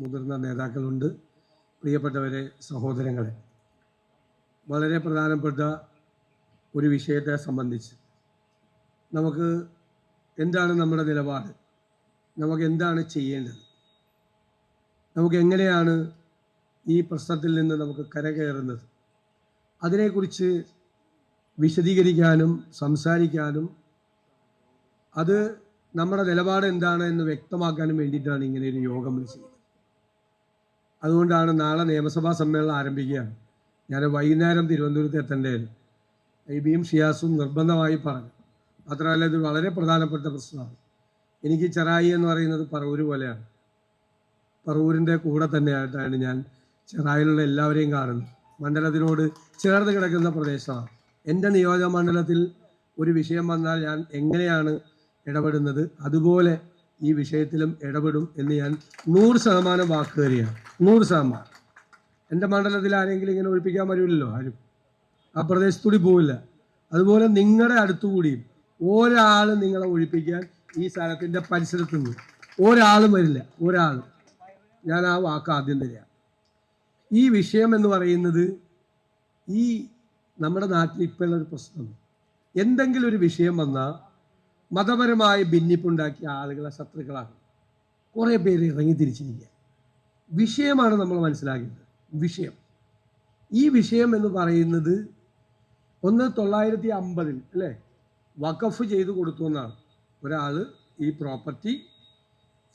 മുതിർന്ന നേതാക്കളുണ്ട്. പ്രിയപ്പെട്ടവരെ സഹോദരങ്ങളെ വളരെ പ്രധാനപ്പെട്ട ഒരു വിഷയത്തെ സംബന്ധിച്ച് നമുക്ക് എന്താണ് നമ്മുടെ നിലപാട്? നമുക്ക് എന്താണ് ചെയ്യേണ്ടത്? നമുക്ക് എങ്ങനെയാണ് ഈ പ്രശ്നത്തിൽ നിന്ന് നമുക്ക് കരകയറുന്നത്? അതിനെക്കുറിച്ച് വിശദീകരിക്കാനും സംസാരിക്കാനും അത് നമ്മുടെ നിലപാട് എന്താണ് എന്ന് വ്യക്തമാക്കാനും വേണ്ടിയിട്ടാണ് ഇങ്ങനെ ഒരു യോഗം വിളിച്ചത് അതുകൊണ്ടാണ് നാളെ നിയമസഭാ സമ്മേളനം ആരംഭിക്കുകയാണ് ഞാൻ വൈകുന്നേരം തിരുവനന്തപുരത്ത് എത്തേണ്ടതായിരുന്നു ബിയും ഷിയാസും നിർബന്ധമായി പറഞ്ഞു. മാത്രമല്ല ഇത് വളരെ പ്രധാനപ്പെട്ട പ്രശ്നമാണ്. എനിക്ക് ചെറായി എന്ന് പറയുന്നത് പറവൂർ പോലെയാണ്. പറവൂരിന്റെ കൂടെ തന്നെയായിട്ടാണ് ഞാൻ ചെറായിലുള്ള എല്ലാവരെയും കാണുന്നത്. മണ്ഡലത്തിനോട് ചേർന്ന് കിടക്കുന്ന പ്രദേശമാണ്. എന്റെ നിയോജക മണ്ഡലത്തിൽ ഒരു വിഷയം വന്നാൽ ഞാൻ എങ്ങനെയാണ് ഇടപെടുന്നത്? അതുപോലെ ഈ വിഷയത്തിലും ഇടപെടും എന്ന് ഞാൻ നൂറ് ശതമാനം വാക്കുകറിയാണ് നൂറ് ശതമാനം. എന്റെ മണ്ഡലത്തിൽ ആരെങ്കിലും ഇങ്ങനെ ഒഴിപ്പിക്കാൻ പറ്റില്ലല്ലോ ആരും? ആ പ്രദേശത്തൂടി പോവില്ല. അതുപോലെ നിങ്ങളുടെ അടുത്തുകൂടിയും ഒരാൾ നിങ്ങളെ ഒഴിപ്പിക്കാൻ ഈ സ്ഥലത്തിന്റെ പരിസരത്ത് നിന്ന്. ഒരാളും വരില്ല. ഒരാളും. ഞാൻ ആ വാക്ക് ആദ്യം തരിക ഈ വിഷയം എന്ന് പറയുന്നത് ഈ നമ്മുടെ നാട്ടിൽ ഇപ്പോഴുള്ള ഒരു പ്രശ്നം എന്തെങ്കിലും ഒരു വിഷയം വന്നാൽ മതപരമായ ഭിന്നിപ്പുണ്ടാക്കിയ ആളുകളെ ശത്രുക്കളാണ് കുറേ പേര് ഇറങ്ങി തിരിച്ചിരിക്കുക. വിഷയമാണ് നമ്മൾ മനസ്സിലാക്കിയത് വിഷയം. ഈ വിഷയം എന്ന് പറയുന്നത് ഒന്ന് തൊള്ളായിരത്തി അമ്പതിൽ അല്ലേ? വഖഫ് ചെയ്തു കൊടുത്തു എന്നാണ്. ഒരാൾ ഈ പ്രോപ്പർട്ടി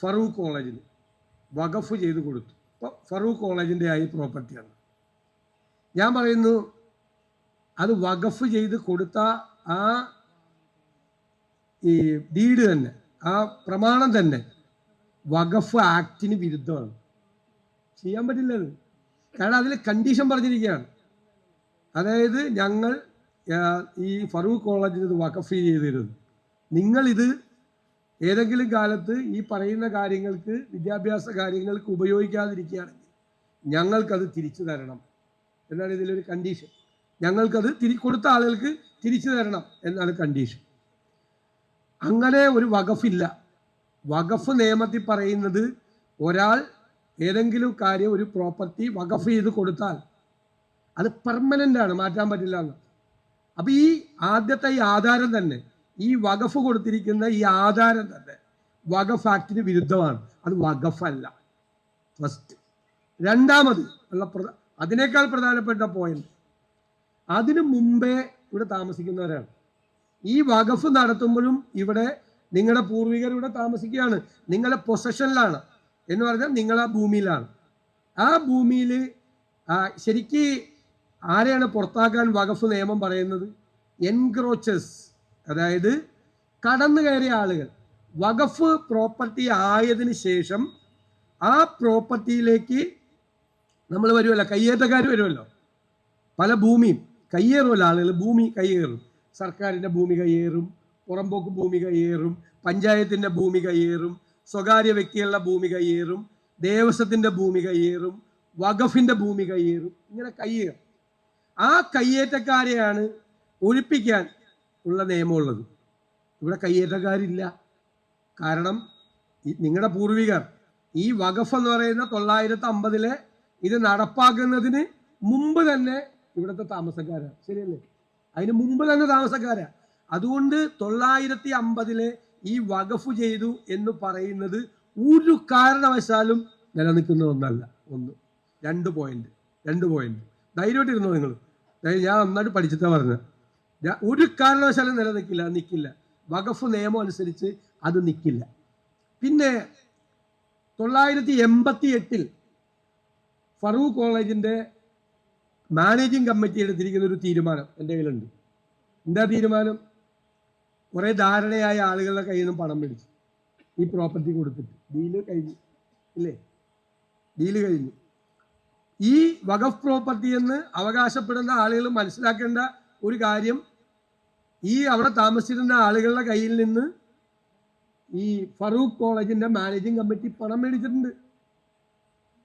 ഫറൂഖ് കോളേജിന് വഖഫ് ചെയ്തു കൊടുത്തു. ഫറൂഖ് കോളേജിന്റെ ആയി പ്രോപ്പർട്ടിയാണ്. ഞാൻ പറയുന്നു അത് വഖഫ് ചെയ്ത് കൊടുത്ത ആ ഈ ഡീഡ് തന്നെ ആ പ്രമാണം തന്നെ വഖഫ് ആക്ടിന് വിരുദ്ധമാണ്. ചെയ്യാൻ പറ്റില്ല കാരണം അതിൽ കണ്ടീഷൻ പറഞ്ഞിരിക്കുകയാണ്. അതായത് ഞങ്ങൾ ഈ ഫറൂഖ് കോളേജിൽ ഇത് വഖഫ് ചെയ്തിരുന്നു. നിങ്ങളിത് ഏതെങ്കിലും കാലത്ത് ഈ പറയുന്ന കാര്യങ്ങൾക്ക് വിദ്യാഭ്യാസ കാര്യങ്ങൾക്ക് ഉപയോഗിക്കാതിരിക്കുകയാണെങ്കിൽ ഞങ്ങൾക്കത് തിരിച്ചു തരണം. എന്നാണ് ഇതിലൊരു കണ്ടീഷൻ ഞങ്ങൾക്കത് തിരി കൊടുത്ത ആളുകൾക്ക് തിരിച്ചു തരണം എന്നാണ് കണ്ടീഷൻ അങ്ങനെ ഒരു വകഫില്ല വകഫ് നിയമത്തിൽ പറയുന്നത് ഒരാൾ ഏതെങ്കിലും കാര്യം ഒരു പ്രോപ്പർട്ടി വകഫ് ചെയ്ത് കൊടുത്താൽ അത് പെർമനന്റ് ആണ് മാറ്റാൻ പറ്റില്ല എന്ന്. അപ്പം ഈ ആദ്യത്തെ ഈ ആധാരം തന്നെ ഈ വകഫ് കൊടുത്തിരിക്കുന്ന ഈ ആധാരം തന്നെ വഖഫ് ആക്ടിന് വിരുദ്ധമാണ്. അത് വഖഫല്ല. ഫസ്റ്റ് രണ്ടാമത് ഉള്ള അതിനേക്കാൾ പ്രധാനപ്പെട്ട പോയിന്റ് അതിനു മുമ്പേ ഇവിടെ താമസിക്കുന്നവരാണ്. ഈ വകഫ് നടത്തുമ്പോഴും ഇവിടെ നിങ്ങളുടെ പൂർവികർ ഇവിടെ താമസിക്കുകയാണ്. നിങ്ങളെ പൊസഷനിലാണ് എന്ന് പറഞ്ഞാൽ നിങ്ങൾ ആ ഭൂമിയിലാണ്. ആ ഭൂമിയിൽ ശരിക്ക് ആരെയാണ് പുറത്താക്കാൻ വകഫ് നിയമം പറയുന്നത്? എൻക്രോച്ചസ് അതായത് കടന്നു കയറിയ ആളുകൾ. വകഫ് പ്രോപ്പർട്ടി ആയതിനു ശേഷം ആ പ്രോപ്പർട്ടിയിലേക്ക് നമ്മൾ വരുമല്ലോ കയ്യേറ്റക്കാർ വരുമല്ലോ പല ഭൂമിയും കയ്യേറുമല്ലോ ആളുകൾ. ഭൂമി കയ്യേറും. സർക്കാരിന്റെ ഭൂമി കയ്യേറും പുറമ്പോക്ക് ഭൂമി കയ്യേറും പഞ്ചായത്തിന്റെ ഭൂമി കയ്യേറും സ്വകാര്യ വ്യക്തികളുടെ ഭൂമി കയ്യേറും ദേവസ്വത്തിന്റെ ഭൂമി കയ്യേറും വഖഫിന്റെ ഭൂമി കയ്യേറും ഇങ്ങനെ കയ്യേറും ആ കയ്യേറ്റക്കാരെയാണ് ഒഴിപ്പിക്കാൻ ഉള്ള നിയമമുള്ളത്. ഇവിടെ കയ്യേറ്റക്കാരില്ല. കാരണം നിങ്ങളുടെ പൂർവികർ ഈ വഖഫ് എന്ന് പറയുന്ന തൊള്ളായിരത്തി അമ്പതിലെ ഇത് നടപ്പാക്കുന്നതിന് മുമ്പ് തന്നെ ഇവിടുത്തെ താമസക്കാരാണ്. ശരിയല്ലേ? അതിന് മുമ്പ് തന്നെ താമസക്കാരാ. അതുകൊണ്ട് തൊള്ളായിരത്തി അമ്പതിലെ ഈ വഖഫ് ചെയ്തു എന്ന് പറയുന്നത് ഒരു കാരണവശാലും നിലനിൽക്കുന്ന ഒന്നല്ല. ഒന്ന്. രണ്ട് പോയിന്റ് രണ്ട് പോയിന്റ് ധൈര്യമായിട്ടിരുന്നോ നിങ്ങൾ? ഞാൻ നന്നായിട്ട് പഠിച്ചിട്ടാ പറഞ്ഞത്. ഒരു കാരണവശാലും നിലനിൽക്കില്ല നിൽക്കില്ല. വഖഫ് നിയമം അനുസരിച്ച് അത് നിൽക്കില്ല. പിന്നെ തൊള്ളായിരത്തി എൺപത്തി എട്ടിൽ ഫറൂഖ് കോളേജിന്റെ മാനേജിംഗ് കമ്മിറ്റി എടുത്തിരിക്കുന്ന ഒരു തീരുമാനം എന്റെ കയ്യിലുണ്ട്. എന്താ തീരുമാനം? കുറേ ധാരണയായ ആളുകളുടെ കയ്യിൽ നിന്നും പണം മേടിച്ചു. ഈ പ്രോപ്പർട്ടി കൊടുത്തിട്ട്. ഡീൽ കഴിഞ്ഞു. ഇല്ലേ? ഡീൽ കഴിഞ്ഞു. ഈ വഖഫ് പ്രോപ്പർട്ടി എന്ന് അവകാശപ്പെടുന്ന ആളുകൾ മനസ്സിലാക്കേണ്ട ഒരു കാര്യം ഈ അവിടെ താമസിച്ചിരുന്ന ആളുകളുടെ കയ്യിൽ നിന്ന് ഈ ഫറൂഖ് കോളേജിന്റെ മാനേജിംഗ് കമ്മിറ്റി പണം മേടിച്ചിട്ടുണ്ട്.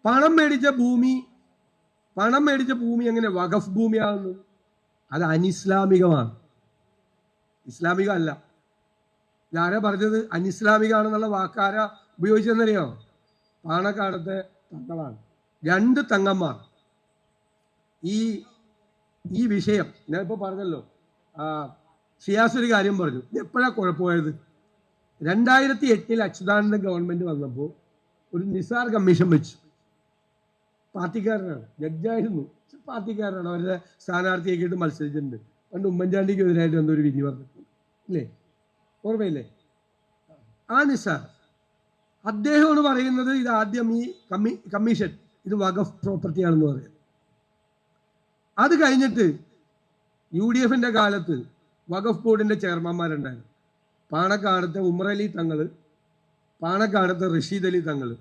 പണം മേടിച്ച ഭൂമി പണം മേടിച്ച ഭൂമി എങ്ങനെ വഖഫ് ഭൂമിയാകുന്നു? അത് അനിസ്ലാമികമാണ്. ഇസ്ലാമികമല്ല. ഞാനാ പറഞ്ഞത്? അനിസ്ലാമികമാണെന്നുള്ള വാക്കാരാ ഉപയോഗിച്ചെന്നറിയോ പാണക്കാടത്തെ തങ്ങളാണ് രണ്ട് തങ്ങന്മാർ. ഈ ഈ വിഷയം ഞാൻ ഇപ്പോൾ പറഞ്ഞല്ലോ ഷിയാസ് ഒരു കാര്യം പറഞ്ഞു. എപ്പോഴാണ് കുഴപ്പമായത്? രണ്ടായിരത്തി എട്ടിൽ അച്യുതാനന്ദ ഗവൺമെന്റ് വന്നപ്പോൾ ഒരു നിസാർ കമ്മീഷൻ വെച്ചു. പാർട്ടിക്കാരനാണ്. ജഡ്ജായിരുന്നു. പാർട്ടിക്കാരനാണ്. അവരുടെ സ്ഥാനാർത്ഥിയൊക്കെ ആയിട്ട് മത്സരിച്ചിട്ടുണ്ട്. പണ്ട് ഉമ്മൻചാണ്ടിക്ക് എതിരായിട്ട് ഒരു വിധി പറഞ്ഞിട്ടുണ്ട്. ഇല്ലേ? ഓർമ്മയില്ലേ? ആ നിസാർ. അദ്ദേഹമാണ് പറയുന്നത് ഇത് ആദ്യം ഈ കമ്മി കമ്മീഷൻ ഇത് വഖഫ് പ്രോപ്പർട്ടിയാണെന്ന് പറയുന്നത്. അത് കഴിഞ്ഞിട്ട് യു ഡി എഫിന്റെ കാലത്ത് വഖഫ് ബോർഡിന്റെ ചെയർമാന്മാരുണ്ടായിരുന്നു പാണക്കാടത്തെ ഉമറലി തങ്ങൾ പാണക്കാടത്തെ റഷീദ് അലി തങ്ങൾ.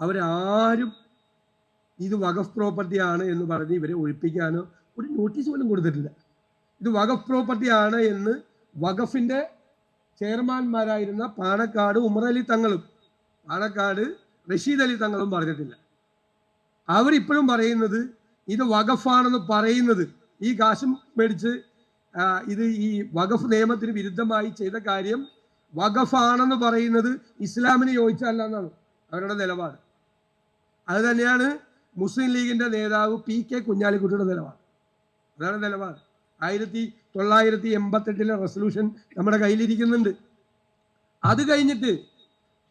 അവരാരും ഇത് വഖഫ് പ്രോപ്പർട്ടിയാണ് എന്ന് പറഞ്ഞ് ഇവരെ ഒഴിപ്പിക്കാനോ ഒരു നോട്ടീസ് പോലും കൊടുത്തിട്ടില്ല. ഇത് വഖഫ് പ്രോപ്പർട്ടിയാണ് എന്ന് വഖഫിന്റെ ചെയർമാൻമാരായിരുന്ന പാണക്കാട് ഉമറലി തങ്ങളും പാണക്കാട് റഷീദ് അലി തങ്ങളും പറഞ്ഞിട്ടില്ല. അവരിപ്പോഴും പറയുന്നത് ഇത് വഖഫാണെന്ന് പറയുന്നത്. ഈ കാശും മേടിച്ച് ഇത് ഈ വഖഫ് നിയമത്തിന് വിരുദ്ധമായി ചെയ്ത കാര്യം വഖഫാണെന്ന് പറയുന്നത് ഇസ്ലാമിന് യോജിച്ചല്ല എന്നാണ് അവരുടെ നിലപാട്. അത് തന്നെയാണ് മുസ്ലിം ലീഗിന്റെ നേതാവ് പി കെ കുഞ്ഞാലിക്കുട്ടിയുടെ നിലപാട്. അതാണ് നിലപാട്. ആയിരത്തി തൊള്ളായിരത്തി എൺപത്തെട്ടിലെ റെസൊല്യൂഷൻ നമ്മുടെ കയ്യിലിരിക്കുന്നുണ്ട്. അത് കഴിഞ്ഞിട്ട്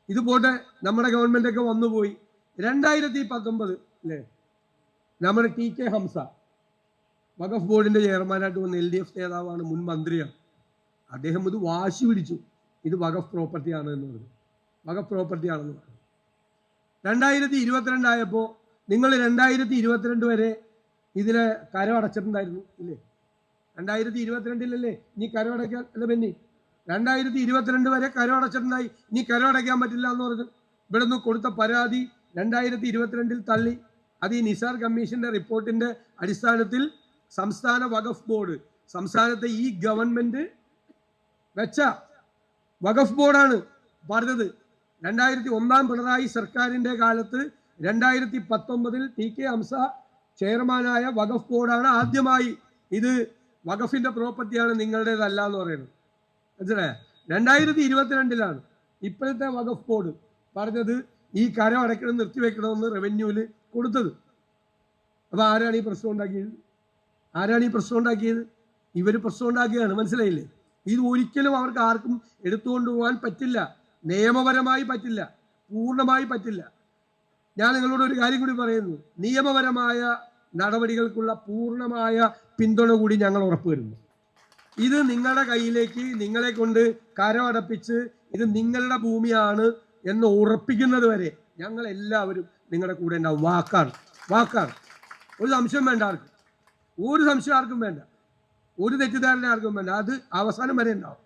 ഇത് പോട്ടെ നമ്മുടെ ഗവൺമെന്റ് ഒക്കെ വന്നുപോയി. രണ്ടായിരത്തി പത്തൊമ്പത് അല്ലേ നമ്മുടെ ടി കെ ഹംസ വഖഫ് ബോർഡിന്റെ ചെയർമാനായിട്ട് വന്ന എൽ ഡി എഫ് നേതാവാണ് മുൻ മന്ത്രിയാണ്. അദ്ദേഹം ഇത് വാശി പിടിച്ചു. ഇത് വഖഫ് പ്രോപ്പർട്ടിയാണ് എന്ന് പറഞ്ഞു. വഖഫ് പ്രോപ്പർട്ടിയാണെന്ന് പറഞ്ഞു. രണ്ടായിരത്തി ഇരുപത്തിരണ്ടായപ്പോൾ നിങ്ങൾ രണ്ടായിരത്തി ഇരുപത്തിരണ്ട് വരെ ഇതിൽ കരമടച്ചിട്ടുണ്ടായിരുന്നു ഇല്ലേ? രണ്ടായിരത്തി ഇരുപത്തിരണ്ടിലല്ലേ ഇനി കരമടയ്ക്കാൻ അല്ല ബെന്നി രണ്ടായിരത്തി ഇരുപത്തിരണ്ട് വരെ കരമടച്ചിട്ടുണ്ടായി ഇനി കരമടയ്ക്കാൻ പറ്റില്ല എന്ന് പറഞ്ഞു. ഇവിടുന്ന് കൊടുത്ത പരാതി രണ്ടായിരത്തി ഇരുപത്തിരണ്ടിൽ തള്ളി. അത് ഈ നിസാർ കമ്മീഷന്റെ റിപ്പോർട്ടിന്റെ അടിസ്ഥാനത്തിൽ സംസ്ഥാന വഖഫ് ബോർഡ് സംസ്ഥാനത്തെ ഈ ഗവൺമെന്റ് വെച്ച വഖഫ് ബോർഡാണ് പറഞ്ഞത്. രണ്ടായിരത്തി ഒന്നാം പിണറായി സർക്കാരിന്റെ കാലത്ത് രണ്ടായിരത്തി പത്തൊമ്പതിൽ ടി കെ ഹംസ ചെയർമാനായ വഖഫ് ബോർഡാണ് ആദ്യമായി ഇത് വഖഫിന്റെ പ്രോപ്പർട്ടിയാണ് നിങ്ങളുടേതല്ല എന്ന് പറയുന്നത്. മനസ്സിലായ? രണ്ടായിരത്തി ഇരുപത്തിരണ്ടിലാണ് ഇപ്പോഴത്തെ വഖഫ് ബോർഡ് പറഞ്ഞത് ഈ കരം അടയ്ക്കണം നിർത്തിവെക്കണമെന്ന് റവന്യൂവിൽ കൊടുത്തത്. അപ്പൊ ആരാണ് ഈ പ്രശ്നം ഉണ്ടാക്കിയത്? ആരാണ് ഈ പ്രശ്നം ഉണ്ടാക്കിയത്? ഇവർ പ്രശ്നം ഉണ്ടാക്കിയാണ് മനസ്സിലായില്ലേ? ഇത് ഒരിക്കലും അവർക്ക് ആർക്കും എടുത്തുകൊണ്ടുപോകാൻ പറ്റില്ല. നിയമപരമായി പറ്റില്ല. പൂർണമായി പറ്റില്ല. ഞാൻ നിങ്ങളോട് ഒരു കാര്യം കൂടി പറയുന്നു. നിയമപരമായ നടപടികൾക്കുള്ള പൂർണമായ പിന്തുണ കൂടി ഞങ്ങൾ ഉറപ്പുവരുന്നു. ഇത് നിങ്ങളുടെ കയ്യിലേക്ക് നിങ്ങളെ കൊണ്ട് കരമടപ്പിച്ച് ഇത് നിങ്ങളുടെ ഭൂമിയാണ് എന്ന് ഉറപ്പിക്കുന്നത് വരെ ഞങ്ങൾ എല്ലാവരും നിങ്ങളുടെ കൂടെ ഉണ്ടാവും. വാക്കാണ് വാക്കാണ്. ഒരു സംശയം വേണ്ട ആർക്കും? ഒരു സംശയം ആർക്കും വേണ്ട. ഒരു തെറ്റിദ്ധാരണ ആർക്കും വേണ്ട. അത് അവസാനം വരെ ഉണ്ടാവും.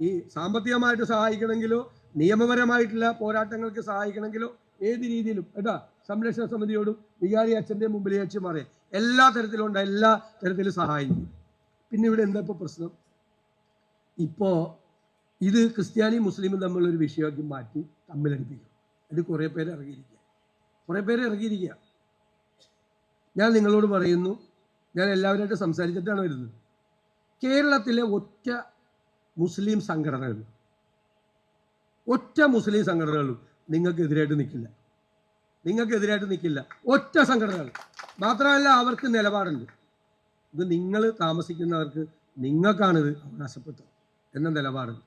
ഈ സാമ്പത്തികമായിട്ട് സഹായിക്കണമെങ്കിലോ നിയമപരമായിട്ടുള്ള പോരാട്ടങ്ങൾക്ക് സഹായിക്കണമെങ്കിലോ ഏത് രീതിയിലും കേട്ടാ? സംരക്ഷണ സമിതിയോടും വികാരി അച്ഛന്റെ മുമ്പിൽ അച്ഛന്മാരെ എല്ലാ തരത്തിലും ഉണ്ട് എല്ലാ തരത്തിലും സഹായിക്കും. പിന്നെ ഇവിടെ എന്താ ഇപ്പോൾ പ്രശ്നം? ഇപ്പോൾ ഇത് ക്രിസ്ത്യാനിയും മുസ്ലിമും തമ്മിലൊരു വിഷയമാക്കി മാറ്റി തമ്മിലടിപ്പിക്കും അത് കുറേ പേര് ഇറങ്ങിയിരിക്കുക. കുറേ പേര് ഇറങ്ങിയിരിക്കുക. ഞാൻ നിങ്ങളോട് പറയുന്നു ഞാൻ എല്ലാവരുമായിട്ട് സംസാരിച്ചിട്ടാണ് വരുന്നത്. കേരളത്തിലെ ഒറ്റ മുസ്ലിം സംഘടനകളും ഒറ്റ മുസ്ലിം സംഘടനകളും നിങ്ങൾക്കെതിരായിട്ട് നിൽക്കില്ല. നിങ്ങൾക്കെതിരായിട്ട് നിൽക്കില്ല. ഒറ്റ സംഘടനകൾ മാത്രമല്ല അവർക്ക് നിലപാടുണ്ട്. ഇത് നിങ്ങൾ താമസിക്കുന്നവർക്ക് നിങ്ങൾക്കാണിത് അവകാശപ്പെട്ടത് എന്ന നിലപാടുണ്ട്.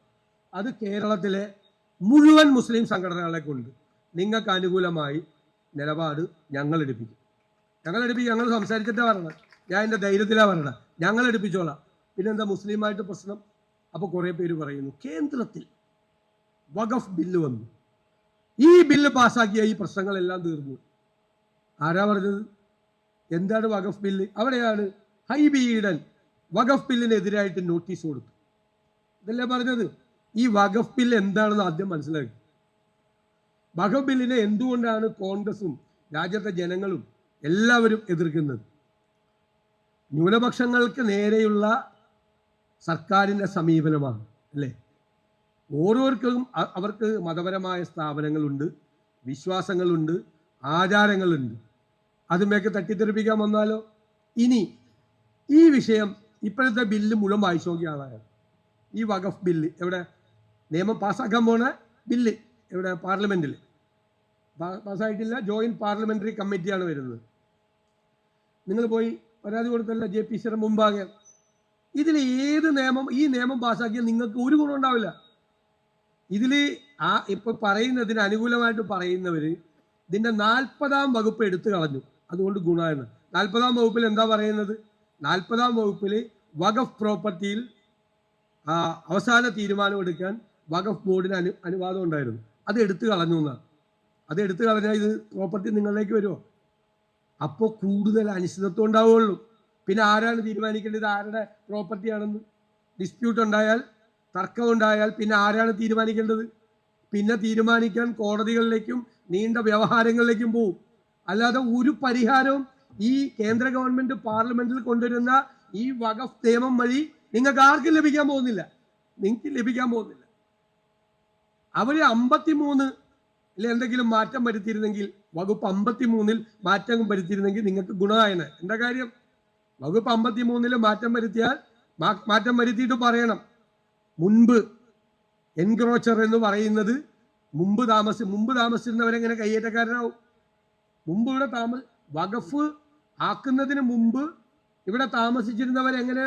അത് കേരളത്തിലെ മുഴുവൻ മുസ്ലിം സംഘടനകളെ കൊണ്ട് നിങ്ങൾക്ക് അനുകൂലമായി നിലപാട് ഞങ്ങൾ എടുപ്പിക്കും. ഞങ്ങൾ എടുപ്പിക്കും. ഞങ്ങൾ സംസാരിച്ചിട്ടേ പറയണം ഞാൻ എന്റെ ധൈര്യത്തിലാണ് പറയണം ഞങ്ങൾ എടുപ്പിച്ചോളാം. പിന്നെന്താ മുസ്ലിമായിട്ട് പ്രശ്നം? അപ്പോൾ കുറേ പേര് പറയുന്നു കേന്ദ്രത്തിൽ വഖഫ് ബില്ല് വന്നു. ഈ ബില്ല് പാസ്സാക്കിയ ഈ പ്രശ്നങ്ങളെല്ലാം തീർന്നു. ആരാ പറഞ്ഞത്? എന്താണ് വഖഫ് ബില്ല്? അവിടെയാണ് ഹൈബി ഈഡൻ വഖഫ് ബില്ലിനെതിരായിട്ട് നോട്ടീസ് കൊടുത്തു ഇതല്ലേ പറഞ്ഞത്? ഈ വഖഫ് ബില്ല് എന്താണെന്ന് ആദ്യം മനസ്സിലാക്കി. വഖഫ് ബില്ലിനെ എന്തുകൊണ്ടാണ് കോൺഗ്രസും രാജ്യത്തെ ജനങ്ങളും എല്ലാവരും എതിർക്കുന്നത്? ന്യൂനപക്ഷങ്ങൾക്ക് നേരെയുള്ള സർക്കാരിന്റെ സമീപനമാണ് അല്ലേ? ഓരോരുത്തർക്കും അവർക്ക് മതപരമായ സ്ഥാപനങ്ങളുണ്ട് വിശ്വാസങ്ങളുണ്ട് ആചാരങ്ങളുണ്ട്. അതുമേക്ക് തട്ടിത്തെറിപ്പിക്കാൻ വന്നാലോ? ഇനി ഈ വിഷയം ഇപ്പോഴത്തെ ബില്ല് മുഴുവൻ വായിച്ചു നോക്കിയ ഈ വഖഫ് ബില്ല് എവിടെ? നിയമം പാസ്സാക്കാൻ പോണ ബില്ല് എവിടെ? പാർലമെന്റിൽ പാസ്സായിട്ടില്ല ജോയിന്റ് പാർലമെന്ററി കമ്മിറ്റിയാണ് വരുന്നത്. നിങ്ങൾ പോയി പരാതി കൊടുത്തല്ല ജെ പി സിയുടെ മുമ്പാകെ. ഇതിൽ ഏത് നിയമം ഈ നിയമം പാസ്സാക്കിയാൽ നിങ്ങൾക്ക് ഒരു ഗുണം ഉണ്ടാവില്ല. ഇതിൽ ആ ഇപ്പൊ പറയുന്നതിന് അനുകൂലമായിട്ട് പറയുന്നവര് ഇതിന്റെ നാൽപ്പതാം വകുപ്പ് എടുത്തു കളഞ്ഞു. അതുകൊണ്ട് ഗുണമാണ് നാൽപ്പതാം വകുപ്പിൽ എന്താ പറയുന്നത്? നാൽപ്പതാം വകുപ്പിൽ വഖഫ് പ്രോപ്പർട്ടിയിൽ അവസാന തീരുമാനം എടുക്കാൻ വഖഫ് ബോർഡിന് അനു അനുവാദം ഉണ്ടായിരുന്നു. അത് എടുത്തു കളഞ്ഞു എന്നാണ് അത് എടുത്തു കളഞ്ഞാൽ ഇത് പ്രോപ്പർട്ടി നിങ്ങളിലേക്ക് വരുമോ അപ്പോൾ കൂടുതൽ അനിശ്ചിതത്വം ഉണ്ടാവുകയുള്ളൂ പിന്നെ ആരാണ് തീരുമാനിക്കേണ്ടത്? ആരുടെ പ്രോപ്പർട്ടിയാണെന്ന് ഡിസ്പ്യൂട്ട് ഉണ്ടായാൽ തർക്കം ഉണ്ടായാൽ പിന്നെ ആരാണ് തീരുമാനിക്കേണ്ടത്? പിന്നെ തീരുമാനിക്കാൻ കോടതികളിലേക്കും നീണ്ട വ്യവഹാരങ്ങളിലേക്കും പോവും. അല്ലാതെ ഒരു പരിഹാരവും ഈ കേന്ദ്ര ഗവൺമെന്റ് പാർലമെന്റിൽ കൊണ്ടുവരുന്ന ഈ വഖഫ് നിയമം വഴി നിങ്ങൾക്ക് ആർക്കും ലഭിക്കാൻ പോകുന്നില്ല. നിങ്ങൾക്ക് ലഭിക്കാൻ പോകുന്നില്ല. അവർ അമ്പത്തിമൂന്ന് എന്തെങ്കിലും മാറ്റം വരുത്തിയിരുന്നെങ്കിൽ വകുപ്പ് അമ്പത്തിമൂന്നിൽ മാറ്റം വരുത്തിയിരുന്നെങ്കിൽ നിങ്ങൾക്ക് ഗുണമായനെ എന്താ കാര്യം? വകുപ്പ് അമ്പത്തിമൂന്നിൽ മാറ്റം വരുത്തിയാൽ മാറ്റം വരുത്തിയിട്ട് പറയണം. മുൻപ് എൻക്രോച്ചർ എന്ന് പറയുന്നത് മുമ്പ് താമസി മുമ്പ് താമസിച്ചിരുന്നവരെങ്ങനെ കയ്യേറ്റക്കാരനാവും? മുമ്പ് ഇവിടെ താമ വഖഫ് ആക്കുന്നതിന് മുമ്പ് ഇവിടെ താമസിച്ചിരുന്നവരെങ്ങനെ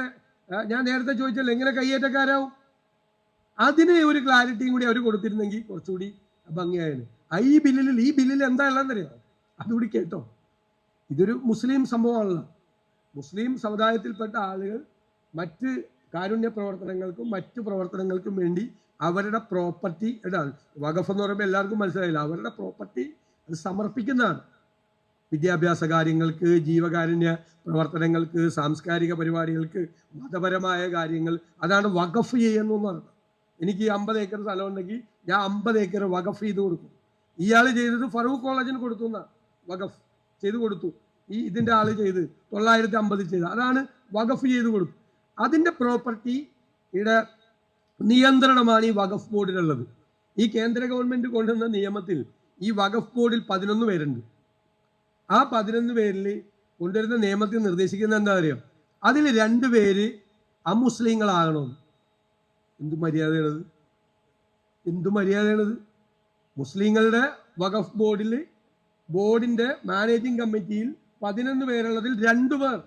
ഞാൻ നേരത്തെ ചോദിച്ചല്ലോ എങ്ങനെ കയ്യേറ്റക്കാരാവും? അതിന് ഒരു ക്ലാരിറ്റിയും കൂടി അവർ കൊടുത്തിരുന്നെങ്കിൽ കുറച്ചുകൂടി ഭംഗിയായിരുന്നു. ഈ ബില്ലിൽ ഈ ബില്ലിൽ എന്താ ഉള്ളതെന്നറിയോ? അതുകൂടി കേട്ടോ. ഇതൊരു മുസ്ലിം സംഭവമാണല്ലോ. മുസ്ലിം സമുദായത്തിൽപ്പെട്ട ആളുകൾ മറ്റ് കാരുണ്യ പ്രവർത്തനങ്ങൾക്കും മറ്റു പ്രവർത്തനങ്ങൾക്കും വേണ്ടി അവരുടെ പ്രോപ്പർട്ടി ഇടാണ് വഖഫ് എന്ന് പറയുമ്പോൾ എല്ലാവർക്കും മനസ്സിലായില്ല? അവരുടെ പ്രോപ്പർട്ടി അത് സമർപ്പിക്കുന്നതാണ്. വിദ്യാഭ്യാസ കാര്യങ്ങൾക്ക് ജീവകാരുണ്യ പ്രവർത്തനങ്ങൾക്ക് സാംസ്കാരിക പരിപാടികൾക്ക് മതപരമായ കാര്യങ്ങൾ. അതാണ് വഖഫ് ചെയ്യുന്നു എന്ന് പറയുന്നത് എനിക്ക് അമ്പത് ഏക്കർ സ്ഥലം ഉണ്ടെങ്കിൽ ഞാൻ അമ്പത് ഏക്കർ വഖഫ് ചെയ്ത് കൊടുക്കും. ഇയാൾ ചെയ്തത് ഫറൂഖ് കോളേജിന് കൊടുത്തു എന്നാണ്. വഖഫ് ചെയ്ത് കൊടുത്തു. ഈ ഇതിന്റെ ആൾ ചെയ്ത് തൊള്ളായിരത്തി അമ്പതിൽ ചെയ്ത്. അതാണ് വഖഫ് ചെയ്ത് കൊടുത്തു അതിന്റെ പ്രോപ്പർട്ടിയുടെ നിയന്ത്രണമാണ് ഈ വഖഫ് ബോർഡിനുള്ളത്. ഈ കേന്ദ്ര ഗവൺമെന്റ് കൊണ്ടുവന്ന നിയമത്തിൽ ഈ വഖഫ് ബോർഡിൽ പതിനൊന്ന് പേരുണ്ട്. ആ പതിനൊന്ന് പേരിൽ കൊണ്ടുവരുന്ന നിയമത്തിൽ നിർദ്ദേശിക്കുന്ന എന്താ പറയുക അതിൽ രണ്ട് പേര് അമുസ്ലിങ്ങളാകണമെന്ന് എന്തു മര്യാദയാണത്? എന്തു മര്യാദയാണത്? മുസ്ലിങ്ങളുടെ വഖഫ് ബോർഡിൽ ബോർഡിന്റെ മാനേജിംഗ് കമ്മിറ്റിയിൽ പതിനൊന്ന് പേരുള്ളതിൽ രണ്ടു പേർ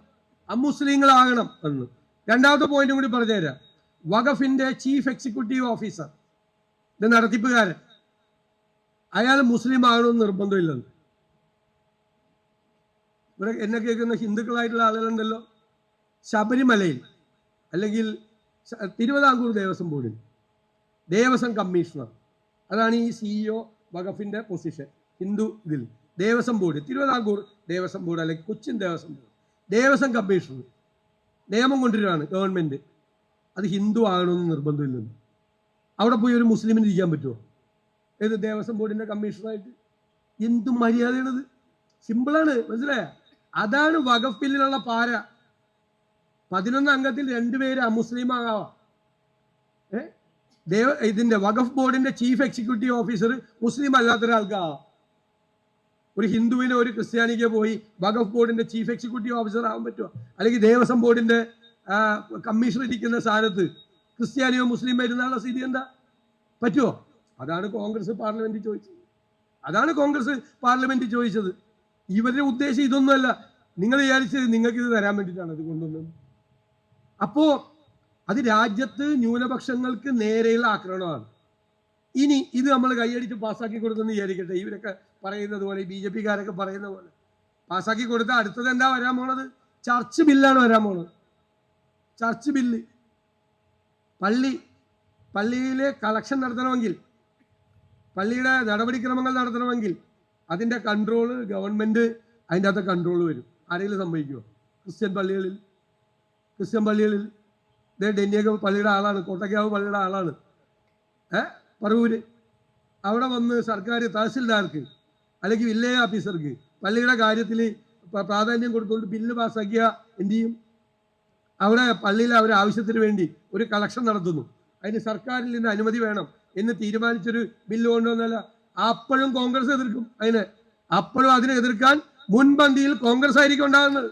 അമുസ്ലിങ്ങളാകണം എന്ന്. രണ്ടാമത്തെ പോയിന്റും കൂടി പറഞ്ഞുതരാം. വഖഫിന്റെ ചീഫ് എക്സിക്യൂട്ടീവ് ഓഫീസർ ഇത് നടത്തിപ്പുകാരൻ. അയാൾ മുസ്ലിം ആകണമെന്ന് നിർബന്ധമില്ലെന്ന് ഇവിടെ എന്നെ കേൾക്കുന്ന ഹിന്ദുക്കളായിട്ടുള്ള ആളുകളുണ്ടല്ലോ. ശബരിമലയിൽ അല്ലെങ്കിൽ തിരുവിതാംകൂർ ദേവസ്വം ബോർഡിൽ. ദേവസ്വം കമ്മീഷണർ. അതാണ് ഈ സിഇഒ വഖഫിന്റെ പൊസിഷൻ ഹിന്ദു ഇതിൽ. ദേവസ്വം ബോർഡ്. തിരുവിതാംകൂർ ദേവസ്വം ബോർഡ് അല്ലെങ്കിൽ കൊച്ചിൻ ദേവസ്വം ബോർഡ്. ദേവസ്വം കമ്മീഷണർ. നിയമം കൊണ്ടുവരികയാണ് ഗവൺമെന്റ് അത് ഹിന്ദു ആകണമെന്ന് നിർബന്ധമില്ലെന്ന് അവിടെ പോയി ഒരു മുസ്ലിമിന് ഇരിക്കാൻ പറ്റുമോ ഏത് ദേവസ്വം ബോർഡിന്റെ കമ്മീഷണറായിട്ട്? എന്തും മര്യാദയുള്ളത് സിമ്പിളാണ് മനസ്സിലായ? അതാണ് വഖഫ് ബില്ലിലുള്ള പാര. പതിനൊന്ന് അംഗത്തിൽ രണ്ടുപേര് അമുസ്ലിം ആകാവാം ഏ? ദേവ ഇതിന്റെ വഖഫ് ബോർഡിന്റെ ചീഫ് എക്സിക്യൂട്ടീവ് ഓഫീസർ മുസ്ലിം അല്ലാത്ത ഒരാൾക്കാവാം ഒരു ഹിന്ദുവിനെ ഒരു ക്രിസ്ത്യാനിക്ക് പോയി വഖഫ് ബോർഡിന്റെ ചീഫ് എക്സിക്യൂട്ടീവ് ഓഫീസർ ആവാൻ പറ്റുമോ? അല്ലെങ്കിൽ ദേവസ്വം ബോർഡിന്റെ കമ്മീഷണർ ഇരിക്കുന്ന സ്ഥാനത്ത് ക്രിസ്ത്യാനിയോ മുസ്ലിം വരുന്നാണോ സ്ഥിതി എന്താ? പറ്റുമോ? അതാണ് കോൺഗ്രസ് പാർലമെന്റിൽ ചോദിച്ചത്. അതാണ് കോൺഗ്രസ് പാർലമെന്റിൽ ചോദിച്ചത്. ഇവരുടെ ഉദ്ദേശം ഇതൊന്നുമല്ല. നിങ്ങൾ വിചാരിച്ചത് നിങ്ങൾക്ക് ഇത് തരാൻ വേണ്ടിയിട്ടാണ് ഇത് കൊണ്ടുവന്നത്. അപ്പോ അത് രാജ്യത്ത് ന്യൂനപക്ഷങ്ങൾക്ക് നേരെയുള്ള ആക്രമണമാണ്. ഇനി ഇത് നമ്മൾ കൈയടിച്ച് പാസ്സാക്കി കൊടുത്തെന്ന് വിചാരിക്കട്ടെ. ഇവരൊക്കെ പറയുന്നത് പോലെ ബി ജെ പിക്കാരൊക്കെ പറയുന്ന പോലെ. പാസ്സാക്കി കൊടുത്ത അടുത്തത് എന്താ വരാൻ പോണത്? ചർച്ച് ബില്ലാണ് വരാൻ പോണത്. Church bill. പള്ളി പള്ളിയിലെ കളക്ഷൻ നടത്തണമെങ്കിൽ പള്ളിയുടെ നടപടിക്രമങ്ങൾ നടത്തണമെങ്കിൽ അതിന്റെ കൺട്രോൾ ഗവൺമെന്റ് അതിന്റെ അകത്ത് കൺട്രോൾ വരും. ആരെങ്കിലും സംഭവിക്കുമോ ക്രിസ്ത്യൻ പള്ളികളിൽ. ക്രിസ്ത്യൻ പള്ളികളിൽ. ഇതേ ഡെന്നിയൊക്കെ പള്ളിയുടെ ആളാണ് കോട്ടക്കാവ് പള്ളിയുടെ ആളാണ്. ഏ? പറവൂര്. അവിടെ വന്ന് സർക്കാർ തഹസിൽദാർക്ക് അല്ലെങ്കിൽ വില്ലേജ് ഓഫീസർക്ക് പള്ളിയുടെ കാര്യത്തിൽ പ്രാധാന്യം കൊടുത്തുകൊണ്ട് ബില്ല് പാസ്സാക്കിയ എന്ത് ചെയ്യും? അവിടെ പള്ളിയിൽ അവർ ആവശ്യത്തിന് വേണ്ടി ഒരു കളക്ഷൻ നടത്തുന്നു. അതിന് സർക്കാരിൽ നിന്ന് അനുമതി വേണം എന്ന് തീരുമാനിച്ചൊരു ബില്ല് കൊണ്ടുവന്നല്ല അപ്പോഴും കോൺഗ്രസ് എതിർക്കും അതിനെ. അപ്പോഴും അതിനെ എതിർക്കാൻ മുൻപന്തിയിൽ കോൺഗ്രസ് ആയിരിക്കും ഉണ്ടാകുന്നത്.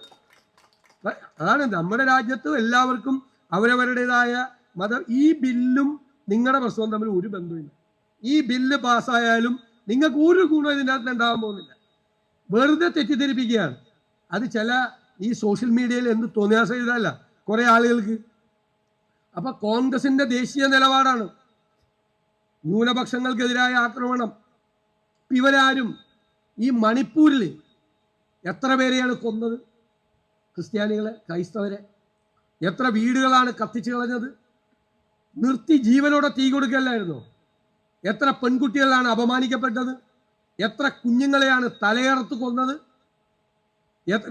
അതാണ് നമ്മുടെ രാജ്യത്ത് എല്ലാവർക്കും അവരവരുടേതായ മതം ഈ ബില്ലും നിങ്ങളുടെ പ്രശ്നവും തമ്മിൽ ഒരു ബന്ധമില്ല ഈ ബില്ല് പാസ്സായാലും നിങ്ങൾക്ക് ഒരു ഗുണം ഇതിനകത്ത് ഉണ്ടാകാൻ പോകുന്നില്ല. വെറുതെ തെറ്റിദ്ധരിപ്പിക്കുകയാണ്. അത് ചില ഈ സോഷ്യൽ മീഡിയയിൽ എന്ത് തോന്നിയാസം ഇതല്ല കുറെ ആളുകൾക്ക്. അപ്പൊ കോൺഗ്രസിന്റെ ദേശീയ നിലപാടാണ്. ന്യൂനപക്ഷങ്ങൾക്കെതിരായ ആക്രമണം. ഇവരാരും ഈ മണിപ്പൂരിൽ എത്ര പേരെയാണ് കൊന്നത്? ക്രിസ്ത്യാനികളെ ക്രൈസ്തവരെ. എത്ര വീടുകളാണ് കത്തിച്ചു കളഞ്ഞത്? നിർത്തി ജീവനോടെ തീ കൊടുക്കല്ലായിരുന്നോ? എത്ര പെൺകുട്ടികളാണ് അപമാനിക്കപ്പെട്ടത്? എത്ര കുഞ്ഞുങ്ങളെയാണ് തലയേർത്ത് കൊന്നത്?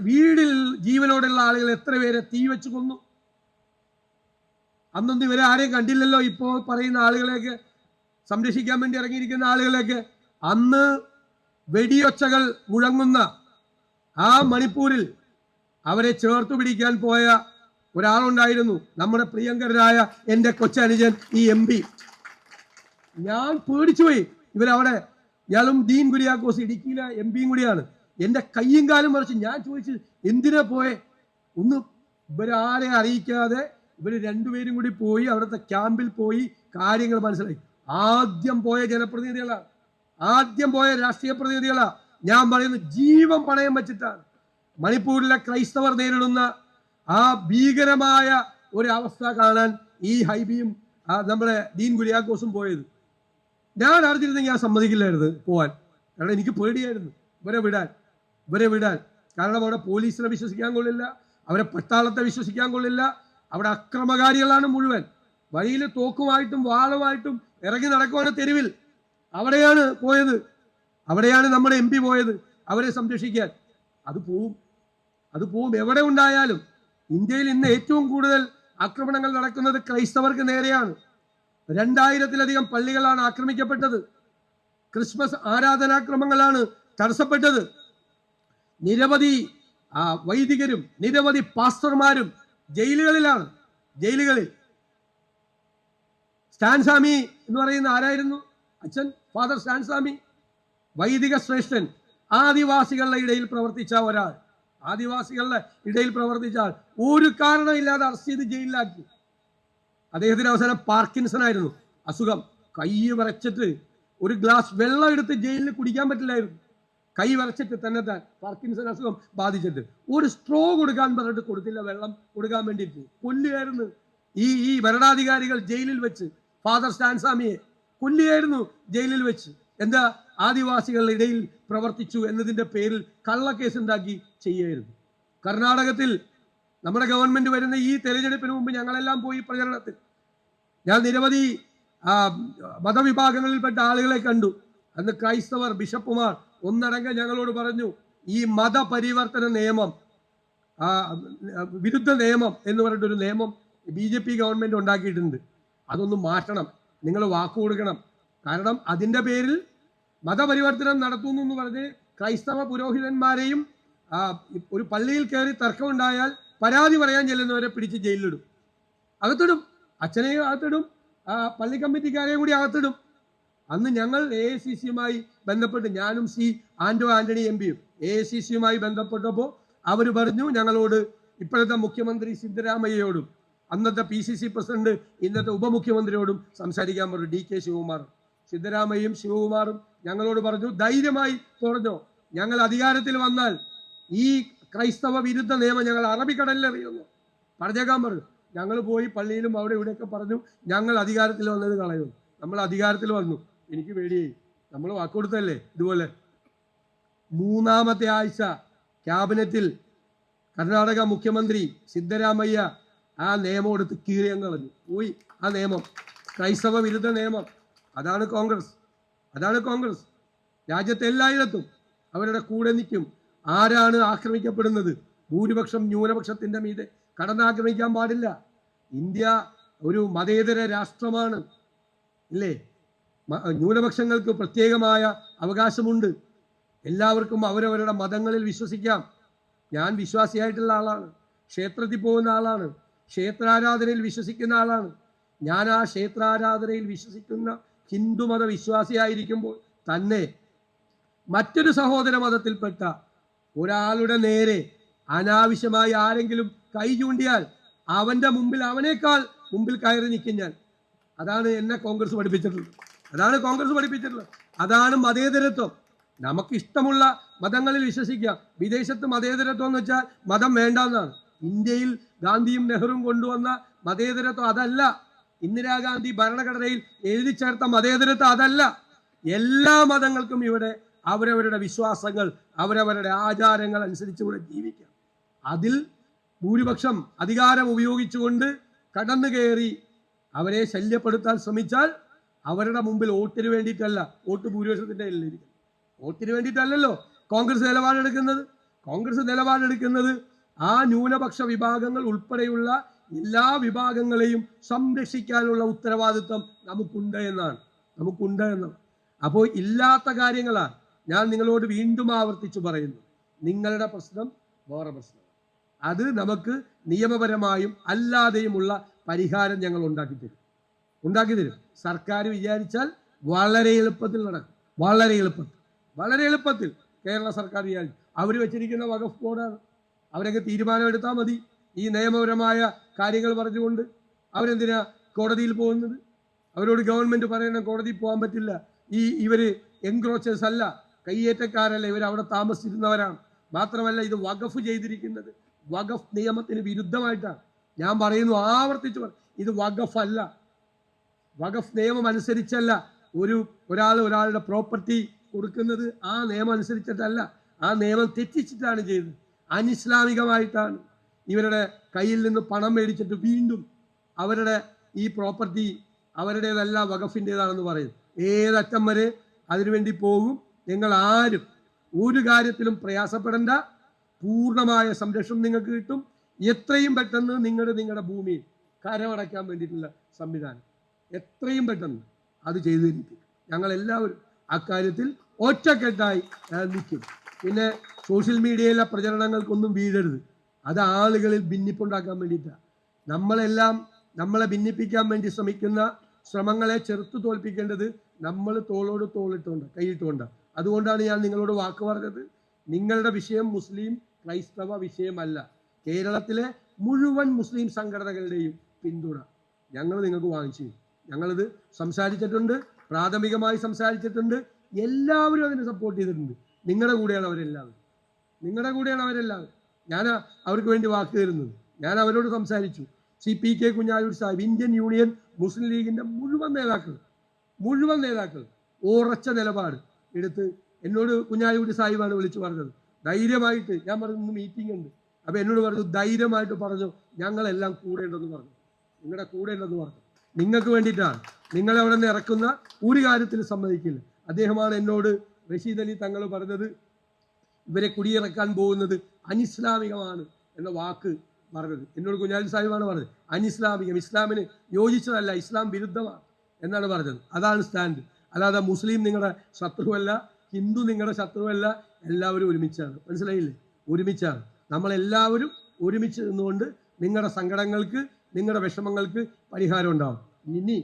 വീടിൽ ജീവനോടുള്ള ആളുകൾ എത്ര പേരെ തീ വെച്ച് കൊന്നു? അന്നൊന്നും ഇവരെ ആരെയും കണ്ടില്ലല്ലോ. ഇപ്പോൾ പറയുന്ന ആളുകളെയൊക്കെ സംരക്ഷിക്കാൻ വേണ്ടി ഇറങ്ങിയിരിക്കുന്ന ആളുകളെയൊക്കെ അന്ന് വെടിയൊച്ചകൾ മുഴങ്ങുന്ന ആ മണിപ്പൂരിൽ അവരെ ചേർത്തു പിടിക്കാൻ പോയ ഒരാളുണ്ടായിരുന്നു നമ്മുടെ പ്രിയങ്കരനായ എന്റെ കൊച്ചനുജൻ ഈ എം ഞാൻ പേടിച്ചുപോയി ഇവരവിടെ ഇയാളും ഡീൻ കുര്യാക്കോസ് ഇടുക്കിയിലെ എം പിയും കൂടിയാണ്. എന്റെ കയ്യും കാലും മറിച്ച് ഞാൻ ചോദിച്ചു എന്തിനാ പോയെ? ഒന്ന് ഇവരാരെ അറിയിക്കാതെ ഇവർ രണ്ടുപേരും കൂടി പോയി അവിടുത്തെ ക്യാമ്പിൽ പോയി കാര്യങ്ങൾ മനസ്സിലായി. ആദ്യം പോയ ജനപ്രതിനിധികളാണ് ആദ്യം പോയ രാഷ്ട്രീയ പ്രതിനിധികളാ. ഞാൻ പറയുന്നത് ജീവൻ പണയം വെച്ചിട്ടാണ്. മണിപ്പൂരിലെ ക്രൈസ്തവർ നേരിടുന്ന ആ ഭീകരമായ ഒരു അവസ്ഥ കാണാൻ ഈ ഹൈബിയും നമ്മുടെ ഡീൻ കുര്യാക്കോസും പോയത്. ഞാൻ അറിഞ്ഞിരുന്നെങ്കിൽ ഞാൻ സമ്മതിക്കില്ലായിരുന്നു പോവാൻ. കാരണം എനിക്ക് പേടിയായിരുന്നു. ഇവരെ വിടാൻ. ഇവരെ വിടാൻ. കാരണം അവിടെ പോലീസിനെ വിശ്വസിക്കാൻ കൊള്ളില്ല. അവരെ പട്ടാളത്തെ വിശ്വസിക്കാൻ കൊള്ളില്ല. അവിടെ അക്രമകാരികളാണ് മുഴുവൻ. വഴിയിൽ തോക്കുമായിട്ടും വാളുമായിട്ടും ഇറങ്ങി നടക്കുവാണ് തെരുവിൽ. അവിടെയാണ് പോയത്. അവിടെയാണ് നമ്മുടെ എം പി പോയത്. അവരെ സംരക്ഷിക്കാൻ. അത് പോവും. അത് പോവും. എവിടെ ഉണ്ടായാലും ഇന്ത്യയിൽ ഇന്ന് ഏറ്റവും കൂടുതൽ ആക്രമണങ്ങൾ നടക്കുന്നത് ക്രൈസ്തവർക്ക് നേരെയാണ്. രണ്ടായിരത്തിലധികം പള്ളികളാണ് ആക്രമിക്കപ്പെട്ടത്. ക്രിസ്മസ് ആരാധനാക്രമങ്ങളാണ് തടസ്സപ്പെട്ടത്. നിരവധി വൈദികരും നിരവധി പാസ്റ്റർമാരും ജയിലുകളിലാണ്. ജയിലുകളിൽ. സ്റ്റാൻസാമി എന്ന് പറയുന്ന ആരായിരുന്നു? അച്ഛൻ ഫാദർ സ്റ്റാൻസാമി. വൈദിക ശ്രേഷ്ഠൻ ആദിവാസികളുടെ ഇടയിൽ പ്രവർത്തിച്ച ഒരാൾ. ആദിവാസികളുടെ ഇടയിൽ പ്രവർത്തിച്ച ആൾ. ഒരു കാരണമില്ലാതെ അറസ്റ്റ് ചെയ്ത് ജയിലിലാക്കി. അദ്ദേഹത്തിന് അവസാനം പാർക്കിൻസൺ ആയിരുന്നു. അസുഖം. കൈ വരച്ചിട്ട് ഒരു ഗ്ലാസ് വെള്ളം എടുത്ത് ജയിലിൽ കുടിക്കാൻ പറ്റില്ലായിരുന്നു. കൈ വരച്ചിട്ട് തന്നെ താൻ പാർക്കിൻസൺ അസുഖം ബാധിച്ചിട്ട്. ഒരു സ്ട്രോ കൊടുക്കാൻ പറഞ്ഞിട്ട് കൊടുത്തില്ല വെള്ളം കൊടുക്കാൻ വേണ്ടിയിട്ട്. കൊല്ലുകയായിരുന്നു. ഈ ഈ ഭരണാധികാരികൾ ജയിലിൽ വെച്ച് ഫാദർ സ്റ്റാൻസാമിയെ കൊല്ലുകയായിരുന്നു ജയിലിൽ വെച്ച്. എന്താ? ആദിവാസികളുടെ ഇടയിൽ പ്രവർത്തിച്ചു എന്നതിന്റെ പേരിൽ കള്ളക്കേസ് ഉണ്ടാക്കി ചെയ്യുകയായിരുന്നു. കർണാടകത്തിൽ നമ്മുടെ ഗവൺമെന്റ് വരുന്ന ഈ തെരഞ്ഞെടുപ്പിന് മുമ്പ് ഞങ്ങളെല്ലാം പോയി പ്രചരണത്തിൽ. ഞാൻ നിരവധി മതവിഭാഗങ്ങളിൽപ്പെട്ട ആളുകളെ കണ്ടു. അന്ന് ക്രൈസ്തവർ ബിഷപ്പുമാർ ഒന്നടങ്കം ഞങ്ങളോട് പറഞ്ഞു ഈ മതപരിവർത്തന നിയമം വിരുദ്ധ നിയമം എന്ന് പറഞ്ഞിട്ടൊരു നിയമം ബി ജെ പി ഗവൺമെന്റ് ഉണ്ടാക്കിയിട്ടുണ്ട്. അതൊന്ന് മാറ്റണം. നിങ്ങൾ വാക്കു കൊടുക്കണം. കാരണം അതിന്റെ പേരിൽ മതപരിവർത്തനം നടത്തുന്നു എന്ന് പറഞ്ഞ് ക്രൈസ്തവ പുരോഹിതന്മാരെയും ഒരു പള്ളിയിൽ കയറി തർക്കമുണ്ടായാൽ പരാതി പറയാൻ ചെല്ലുന്നവരെ പിടിച്ച് ജയിലിലിടും. അകത്തിടും. അച്ഛനെയും അകത്തിടും ആ പള്ളി കമ്മിറ്റിക്കാരെയും കൂടി അകത്തിടും. അന്ന് ഞങ്ങൾ എ ഐ സി സിയുമായി ബന്ധപ്പെട്ട് ഞാനും സി ആന്റോ ആന്റണി എം പിയും എ സി സിയുമായി ബന്ധപ്പെട്ടപ്പോൾ അവർ പറഞ്ഞു ഞങ്ങളോട് ഇപ്പോഴത്തെ മുഖ്യമന്ത്രി സിദ്ധരാമയ്യയോടും അന്നത്തെ പി സി സി പ്രസിഡന്റ് ഇന്നത്തെ ഉപമുഖ്യമന്ത്രിയോടും സംസാരിക്കാൻ പറഞ്ഞു ഡി കെ ശിവകുമാർ. സിദ്ധരാമയ്യയും ശിവകുമാറും ഞങ്ങളോട് പറഞ്ഞു ധൈര്യമായി തുറഞ്ഞോ ഞങ്ങൾ അധികാരത്തിൽ വന്നാൽ ഈ ക്രൈസ്തവ വിരുദ്ധ നിയമം ഞങ്ങൾ അറബിക്കടലിൽ എറിയുന്നു. പറഞ്ഞേക്കാൻ പറഞ്ഞു. ഞങ്ങൾ പോയി പള്ളിയിലും അവിടെ ഇവിടെയൊക്കെ പറഞ്ഞു ഞങ്ങൾ അധികാരത്തിൽ വന്നത് കളയും. നമ്മൾ അധികാരത്തിൽ വന്നു. എനിക്ക് പേടിയായി. നമ്മൾ വാക്കുകൊടുത്തല്ലേ ഇതുപോലെ. മൂന്നാമത്തെ ആഴ്ച ക്യാബിനറ്റിൽ കർണാടക മുഖ്യമന്ത്രി സിദ്ധരാമയ്യ ആ നിയമം എടുത്ത് കീറിയം കളഞ്ഞു. പോയി. ആ നിയമം. ക്രൈസ്തവ വിരുദ്ധ നിയമം. അതാണ് കോൺഗ്രസ്. അതാണ് കോൺഗ്രസ്. രാജ്യത്തെ എല്ലായിടത്തും അവരുടെ കൂടെ നിൽക്കും. ആരാണ് ആക്രമിക്കപ്പെടുന്നത്? ഭൂരിപക്ഷം ന്യൂനപക്ഷത്തിന്റെ മീതെ കടന്നാക്രമിക്കാൻ പാടില്ല. ഇന്ത്യ ഒരു മതേതര രാഷ്ട്രമാണ്. ഇല്ലേ? ന്യൂനപക്ഷങ്ങൾക്ക് പ്രത്യേകമായ അവകാശമുണ്ട്. എല്ലാവർക്കും അവരവരുടെ മതങ്ങളിൽ വിശ്വസിക്കാം. ഞാൻ വിശ്വാസിയായിട്ടുള്ള ആളാണ്. ക്ഷേത്രത്തിൽ പോകുന്ന ആളാണ്. ക്ഷേത്രാരാധനയിൽ വിശ്വസിക്കുന്ന ആളാണ്. ഞാൻ ആ ക്ഷേത്രാരാധനയിൽ വിശ്വസിക്കുന്ന ഹിന്ദുമത വിശ്വാസിയായിരിക്കുമ്പോൾ തന്നെ മറ്റൊരു സഹോദര മതത്തിൽപ്പെട്ട ഒരാളുടെ നേരെ അനാവശ്യമായി ആരെങ്കിലും കൈ ചൂണ്ടിയാൽ അവന്റെ മുമ്പിൽ അവനേക്കാൾ മുമ്പിൽ കയറി നിൽക്കും ഞാൻ. അതാണ് എന്നെ കോൺഗ്രസ് പഠിപ്പിച്ചിട്ടുള്ളത്. അതാണ് കോൺഗ്രസ് പഠിപ്പിച്ചിട്ടുള്ളത്. അതാണ് മതേതരത്വം. നമുക്ക് ഇഷ്ടമുള്ള മതങ്ങളിൽ വിശ്വസിക്കാം വിദേശത്ത് മതേതരത്വം എന്ന് വെച്ചാൽ മതം വേണ്ടെന്നാണ്. ഇന്ത്യയിൽ ഗാന്ധിയും നെഹ്റുവും കൊണ്ടുവന്ന മതേതരത്വം അതല്ല. ഇന്ദിരാഗാന്ധി ഭരണഘടനയിൽ എഴുതി ചേർത്ത മതേതരത്വം അതല്ല. എല്ലാ മതങ്ങൾക്കും ഇവിടെ അവരവരുടെ വിശ്വാസങ്ങൾ അവരവരുടെ ആചാരങ്ങൾ അനുസരിച്ച് ഇവിടെ ജീവിക്കാം. അതിൽ ഭൂരിപക്ഷം അധികാരം ഉപയോഗിച്ചുകൊണ്ട് കടന്നു കയറി അവരെ ശല്യപ്പെടുത്താൻ ശ്രമിച്ചാൽ അവരുടെ മുമ്പിൽ വോട്ടിന് വേണ്ടിയിട്ടല്ല വോട്ട് ഭൂരിപക്ഷത്തിന്റെ ഇരിക്കുന്നത് വോട്ടിന് വേണ്ടിയിട്ടല്ലല്ലോ കോൺഗ്രസ് നിലപാടെടുക്കുന്നത്. കോൺഗ്രസ് നിലപാടെടുക്കുന്നത് ആ ന്യൂനപക്ഷ വിഭാഗങ്ങൾ ഉൾപ്പെടെയുള്ള എല്ലാ വിഭാഗങ്ങളെയും സംരക്ഷിക്കാനുള്ള ഉത്തരവാദിത്വം നമുക്കുണ്ട് എന്നാണ്. നമുക്കുണ്ട് എന്നാണ്. അപ്പോൾ ഇല്ലാത്ത കാര്യങ്ങളാണ്. ഞാൻ നിങ്ങളോട് വീണ്ടും ആവർത്തിച്ചു പറയുന്നു. നിങ്ങളുടെ പ്രശ്നം വേറെ പ്രശ്നം. അത് നമുക്ക് നിയമപരമായും അല്ലാതെയുമുള്ള പരിഹാരം ഞങ്ങൾ ഉണ്ടാക്കി തരും. ഉണ്ടാക്കി തരും. സർക്കാർ വിചാരിച്ചാൽ വളരെ എളുപ്പത്തിൽ നടക്കും. വളരെ എളുപ്പത്തിൽ. വളരെ എളുപ്പത്തിൽ കേരള സർക്കാർ വിചാരിച്ചു അവർ വെച്ചിരിക്കുന്ന വഖഫ് ബോർഡാണ് അവരൊക്കെ തീരുമാനമെടുത്താൽ മതി. ഈ നിയമപരമായ കാര്യങ്ങൾ പറഞ്ഞുകൊണ്ട് അവരെന്തിനാ കോടതിയിൽ പോകുന്നത്? അവരോട് ഗവൺമെന്റ് പറയണം കോടതിയിൽ പോകാൻ പറ്റില്ല. ഈ ഇവർ എൻക്രോച്ചേഴ്സ് അല്ല. കയ്യേറ്റക്കാരല്ല. ഇവർ അവിടെ താമസിച്ചിരുന്നവരാണ്. മാത്രമല്ല ഇത് വഖഫ് ചെയ്തിരിക്കുന്നത്. വഖഫ് നിയമത്തിന് വിരുദ്ധമായിട്ടാണ്. ഞാൻ പറയുന്നു ആവർത്തിച്ചു പറയും ഇത് വഖഫ് അല്ല വഖഫ് നിയമം അനുസരിച്ചല്ല. ഒരു ഒരാൾ ഒരാളുടെ പ്രോപ്പർട്ടി കൊടുക്കുന്നത് ആ നിയമം അനുസരിച്ചിട്ടല്ല. ആ നിയമം തെറ്റിച്ചിട്ടാണ് ചെയ്തത്. അനിസ്ലാമികമായിട്ടാണ്. ഇവരുടെ കയ്യിൽ നിന്ന് പണം മേടിച്ചിട്ട് വീണ്ടും അവരുടെ ഈ പ്രോപ്പർട്ടി അവരുടേതല്ല വഖഫിന്റെതാണെന്ന് പറയുന്നു ഏതറ്റം വരെ അതിനുവേണ്ടി പോകും. നിങ്ങൾ ആരും ഒരു കാര്യത്തിലും പ്രയാസപ്പെടേണ്ട. പൂർണമായ സംരക്ഷണം നിങ്ങൾക്ക് കിട്ടും. എത്രയും പെട്ടെന്ന് നിങ്ങളുടെ നിങ്ങളുടെ ഭൂമി കരമടയ്ക്കാൻ വേണ്ടിയിട്ടുള്ള സംവിധാനം. എത്രയും പെട്ടെന്ന് അത് ചെയ്തു തരിക്കും ഞങ്ങൾ എല്ലാവരും അക്കാര്യത്തിൽ ഒറ്റക്കെട്ടായി നിൽക്കും. പിന്നെ സോഷ്യൽ മീഡിയയിലെ പ്രചരണങ്ങൾക്കൊന്നും വീഴരുത്. അത് ആളുകളിൽ ഭിന്നിപ്പുണ്ടാക്കാൻ വേണ്ടിയിട്ടാണ് നമ്മളെല്ലാം നമ്മളെ ഭിന്നിപ്പിക്കാൻ വേണ്ടി ശ്രമിക്കുന്ന ശ്രമങ്ങളെ ചെറുത്തു തോൽപ്പിക്കേണ്ടത് നമ്മൾ തോളോട് തോളിട്ടുകൊണ്ട് കൈയിട്ടുകൊണ്ട്. അതുകൊണ്ടാണ് ഞാൻ നിങ്ങളോട് വാക്ക് പറഞ്ഞത്. നിങ്ങളുടെ വിഷയം മുസ്ലിം ക്രൈസ്തവ വിഷയമല്ല. കേരളത്തിലെ മുഴുവൻ മുസ്ലിം സംഘടനകളുടെയും പിന്തുണ. ഞങ്ങൾ നിങ്ങൾക്ക് വാങ്ങിച്ചു. ഞങ്ങളിത് സംസാരിച്ചിട്ടുണ്ട് പ്രാഥമികമായി സംസാരിച്ചിട്ടുണ്ട്. എല്ലാവരും അതിനെ സപ്പോർട്ട് ചെയ്തിട്ടുണ്ട്. നിങ്ങളുടെ കൂടെയാണ് അവരെല്ലാവരും. നിങ്ങളുടെ കൂടെയാണ് അവരെല്ലാവരും. ഞാൻ അവർക്ക് വേണ്ടി വാക്ക് തരുന്നത്. ഞാൻ അവരോട് സംസാരിച്ചു. സി പി കെ കുഞ്ഞായൂർ സാഹിബ് ഇന്ത്യൻ യൂണിയൻ മുസ്ലിം ലീഗിന്റെ മുഴുവൻ നേതാക്കൾ മുഴുവൻ നേതാക്കൾ ഉറച്ച നിലപാട് എടുത്ത് എന്നോട് കുഞ്ഞായൂർ സാഹിബാണ് വിളിച്ചു പറഞ്ഞത്. ധൈര്യമായിട്ട് ഞാൻ പറഞ്ഞു ഇന്ന് മീറ്റിംഗ് ഉണ്ട്. അപ്പൊ എന്നോട് പറഞ്ഞു ധൈര്യമായിട്ട് പറഞ്ഞു ഞങ്ങളെല്ലാം കൂടെ ഉണ്ടെന്ന് പറഞ്ഞു. നിങ്ങളുടെ കൂടെ ഉണ്ടെന്ന് പറഞ്ഞു. നിങ്ങൾക്ക് വേണ്ടിയിട്ടാണ്. നിങ്ങളെ അവിടെ നിന്ന് ഇറക്കുന്ന ഒരു കാര്യത്തിൽ സമ്മതിക്കില്ല. അദ്ദേഹമാണ് എന്നോട് റഷീദ് അലി തങ്ങൾ പറഞ്ഞത് ഇവരെ കുടിയിറക്കാൻ പോകുന്നത് അനിസ്ലാമികമാണ് എന്ന വാക്ക് പറഞ്ഞത്. എന്നോട് കുഞ്ഞാലി സാഹിബാണ് പറഞ്ഞത്. അനിസ്ലാമികം ഇസ്ലാമിന് യോജിച്ചതല്ല ഇസ്ലാം വിരുദ്ധമാണ് എന്നാണ് പറഞ്ഞത്. അതാണ് സ്റ്റാൻഡ് അല്ലാതെ മുസ്ലിം നിങ്ങളുടെ ശത്രുവല്ല ഹിന്ദു നിങ്ങളുടെ ശത്രുവല്ല എല്ലാവരും ഒരുമിച്ചാണ്. മനസ്സിലായില്ലേ? ഒരുമിച്ചാണ്. നമ്മളെല്ലാവരും ഒരുമിച്ച് നിന്നുകൊണ്ട് നിങ്ങളുടെ സങ്കടങ്ങൾക്ക് നിങ്ങളുടെ വിഷമങ്ങൾക്ക് പരിഹാരം ഉണ്ടാവും. ഇനി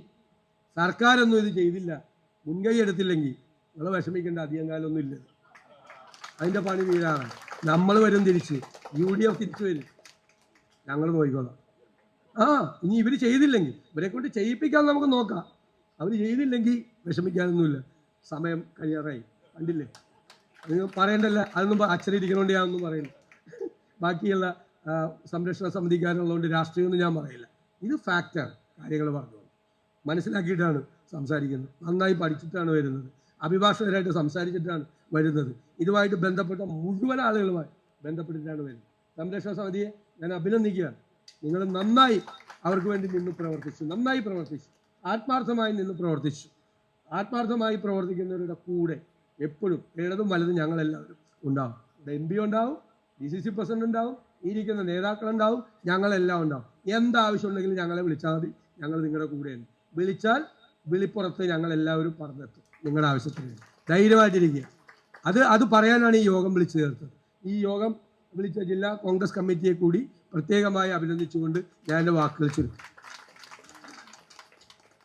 സർക്കാരൊന്നും ഇത് ചെയ്തില്ല. മുൻകൈ എടുത്തില്ലെങ്കിൽ നിങ്ങൾ വിഷമിക്കേണ്ട അധികം കാലമൊന്നും ഇല്ല. അതിന്റെ പണി തീരാണ് നമ്മൾ വരും തിരിച്ച്. യു ഡി എഫ് തിരിച്ചു വരും. ഞങ്ങൾ നോക്കിക്കോളാം ആ ഇനി ഇവർ ചെയ്തില്ലെങ്കിൽ ഇവരെ കൊണ്ട് ചെയ്യിപ്പിക്കാൻ നമുക്ക് നോക്കാം. അവർ ചെയ്തില്ലെങ്കിൽ വിഷമിക്കാനൊന്നുമില്ല. സമയം കഴിയാറായി. കണ്ടില്ലേ? നിങ്ങൾ പറയണ്ടല്ല. അതൊന്നും അച്ഛനിരിക്കണോണ്ട് ഞാനൊന്നും പറയുന്നു ബാക്കിയുള്ള സംരക്ഷണ സമിതിക്കാരുള്ളതുകൊണ്ട് രാഷ്ട്രീയമൊന്നും ഞാൻ പറയില്ല. ഇത് ഫാക്റ്റാണ് കാര്യങ്ങൾ പറഞ്ഞത് മനസ്സിലാക്കിയിട്ടാണ് സംസാരിക്കുന്നത്. നന്നായി പഠിച്ചിട്ടാണ് വരുന്നത്. അഭിഭാഷകരായിട്ട് സംസാരിച്ചിട്ടാണ് വരുന്നത്. ഇതുമായിട്ട് ബന്ധപ്പെട്ട മുഴുവൻ ആളുകളുമായി ബന്ധപ്പെട്ടിട്ടാണ് വരുന്നത്. സംരക്ഷണ സമിതിയെ ഞാൻ അഭിനന്ദിക്കുകയാണ്. നിങ്ങൾ നന്നായി അവർക്ക് വേണ്ടി നിന്ന് പ്രവർത്തിച്ചു നന്നായി പ്രവർത്തിച്ചു. ആത്മാർത്ഥമായി നിന്ന് പ്രവർത്തിച്ചു. ആത്മാർത്ഥമായി പ്രവർത്തിക്കുന്നവരുടെ കൂടെ എപ്പോഴും ഇടതും വലതും ഞങ്ങളെല്ലാവരും ഉണ്ടാവും. ഇവിടെ എം പി ഉണ്ടാവും ഡി സി സി പ്രസിഡന്റ് ഉണ്ടാവും ഇരിക്കുന്ന നേതാക്കളുണ്ടാവും ഞങ്ങളെല്ലാം ഉണ്ടാവും. എന്താവശ്യം ഉണ്ടെങ്കിലും ഞങ്ങളെ വിളിച്ചാൽ മതി. ഞങ്ങൾ നിങ്ങളുടെ കൂടെയാണ്. വിളിച്ചാൽ വിളിപ്പുറത്ത് ഞങ്ങളെല്ലാവരും പറഞ്ഞെത്തും നിങ്ങളുടെ ആവശ്യത്തിന്. ധൈര്യമായിട്ടിരിക്കുക. അത് അത് പറയാനാണ് ഈ യോഗം വിളിച്ചു ചേർത്തത്. ഈ യോഗം വിളിച്ച ജില്ലാ കോൺഗ്രസ് കമ്മിറ്റിയെ കൂടി പ്രത്യേകമായി അഭിനന്ദിച്ചുകൊണ്ട് ഞാൻ എന്റെ വാക്കുകൾ ചുരുക്കും.